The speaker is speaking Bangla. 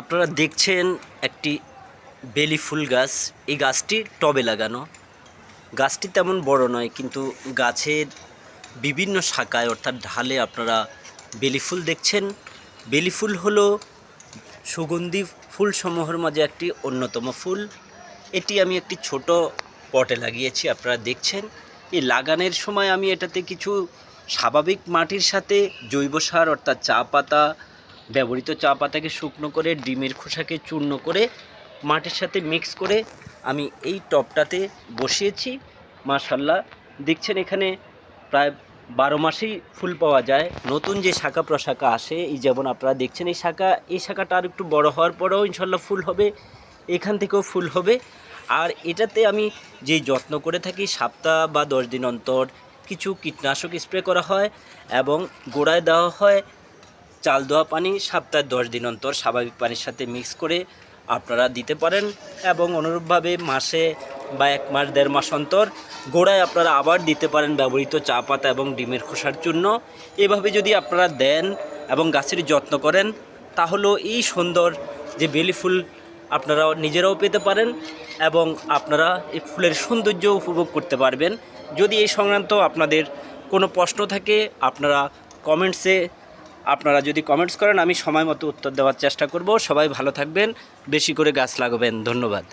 আপনারা দেখছেন একটি বেলি ফুল গাছ। এই গাছটি টবে লাগানো। গাছটি তেমন বড় নয়, কিন্তু গাছের বিভিন্ন শাখায়, অর্থাৎ ঢালে আপনারা বেলি ফুল দেখছেন। বেলি ফুল হলো সুগন্ধি ফুলসমূহের মাঝে একটি অন্যতম ফুল। এটি আমি একটি ছোট পটে লাগিয়েছি, আপনারা দেখছেন। এই লাগানোর সময় আমি এটাতে কিছু স্বাভাবিক মাটির সাথে জৈব সার, অর্থাৎ চা পাতা ব্যবহৃত চা পাতাকে শুকনো করে, ডিমের খোসাকে চূর্ণ করে, মাটির সাথে মিক্স করে আমি এই টবটাতে বসিয়েছি। মাশাল্লাহ দেখছেন এখানে প্রায় বারো মাসেই ফুল পাওয়া যায়। নতুন যে শাখা প্রশাখা আসে, এই যেমন আপনারা দেখছেন এই শাখা, এই শাখাটা আর একটু বড় হওয়ার পরেও ইনশাল্লাহ ফুল হবে, এখান থেকেও ফুল হবে। আর এটাতে আমি যেই যত্ন করে থাকি, সপ্তাহ বা দশ দিন অন্তর কিছু কীটনাশক স্প্রে করা হয় এবং গোড়ায় দেওয়া হয় চাল দেওয়া পানি সপ্তাহে দশ দিন অন্তর স্বাভাবিক পানির সাথে মিক্স করে আপনারা দিতে পারেন এবং অনুরূপভাবে মাসে বা এক মাস, দেড় মাস অন্তর গোড়ায় আপনারা আবার দিতে পারেন ব্যবহৃত চা পাতা এবং ডিমের খোসার চূর্ণ এভাবে যদি আপনারা দেন এবং গাছের যত্ন করেন, তাহলেও এই সুন্দর যে বেলি ফুল আপনারা নিজেরাও পেতে পারেন এবং আপনারা এই ফুলের সৌন্দর্য উপভোগ করতে পারবেন। যদি এই সংক্রান্ত আপনাদের কোনো প্রশ্ন থাকে, আপনারা কমেন্টসে আপনারা যদি কমেন্টস করেন, আমি সময় মতো উত্তর দেওয়ার চেষ্টা করব। সবাই ভালো থাকবেন, বেশি করে গাছ লাগাবেন। ধন্যবাদ।